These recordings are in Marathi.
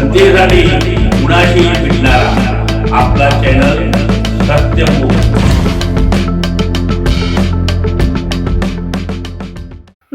सत्तेसाठी कुणाशी भेटणारा आपला चॅनल सत्यमोह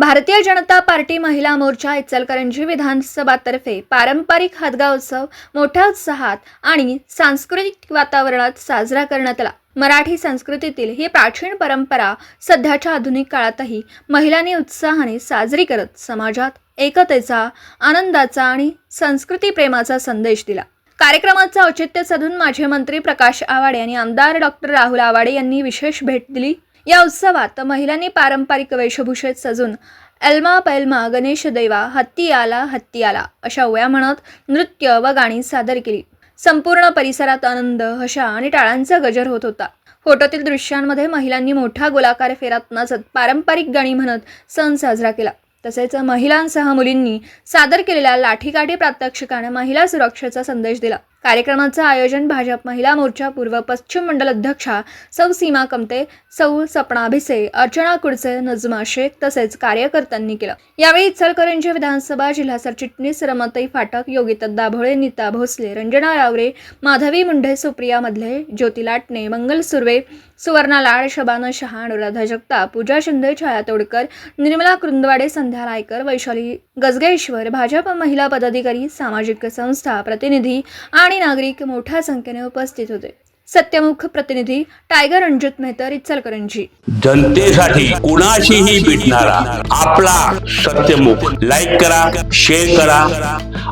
भारतीय जनता पार्टी महिला मोर्चा इचलकरंजी विधानसभातर्फे पारंपरिक हादगा उत्सव मोठ्या उत्साहात आणि सांस्कृतिक वातावरणात साजरा करण्यात आला. मराठी संस्कृतीतील ही प्राचीन परंपरा सध्याच्या आधुनिक काळातही महिलांनी उत्साहाने साजरी करत समाजात एकतेचा आनंदाचा आणि संस्कृती प्रेमाचा संदेश दिला. कार्यक्रमाचं औचित्य साधून माजी मंत्री प्रकाश आवाडे आणि आमदार डॉक्टर राहुल आवाडे यांनी विशेष भेट दिली. या उत्सवात महिलांनी पारंपरिक वेशभूषेत सजून एल्मा पैल्मा गणेश देवा हत्ती आला हत्ती आला अशा ओव्या म्हणत नृत्य व गाणी सादर केली. संपूर्ण परिसरात आनंद हशा आणि टाळांचा गजर होत होता. फोटोतील दृश्यांमध्ये महिलांनी मोठा गोलाकार फेरात नाचत पारंपरिक गाणी म्हणत सण साजरा केला. तसेच महिलांसह मुलींनी सादर केलेल्या लाठीकाठी प्रात्यक्षिकाने महिला सुरक्षेचा संदेश दिला. कार्यक्रमाचं आयोजन भाजप महिला मोर्चा पूर्व पश्चिम मंडल अध्यक्षा सौ सीमा कमते सौ सपना भिसे अर्चना कुडसे नजमा शेख तसेच कार्यकर्त्यांनी केलं. यावेळी इचलकरंजी विधानसभा जिल्हा सरचिटणीस रमतई फाटक योगिता दाभोळे नीता भोसले रंजना रावरे माधवी मुंढे सुप्रिया मधले ज्योती लाटणे मंगल सुर्वे सुवर्णा लाड शबाना शहा अनुराधा जगताप पूजा शिंदे छाया तोडकर निर्मला कृंदवाडे संध्या रायकर वैशाली गजगेश्वर भाजप महिला पदाधिकारी सामाजिक संस्था प्रतिनिधी आणि आणि नागरिक मोठ्या संख्येने उपस्थित होते. सत्यमुख प्रतिनिधी टायगर रणजित मेहतर इचलकरंजी. जनतेसाठी कुणाशीही भेटणारा आपला सत्यमुख लाईक करा शेअर करा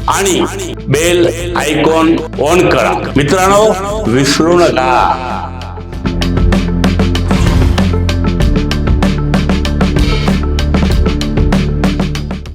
आणि बेल आयकॉन ऑन करा. मित्रांनो विसरू नका.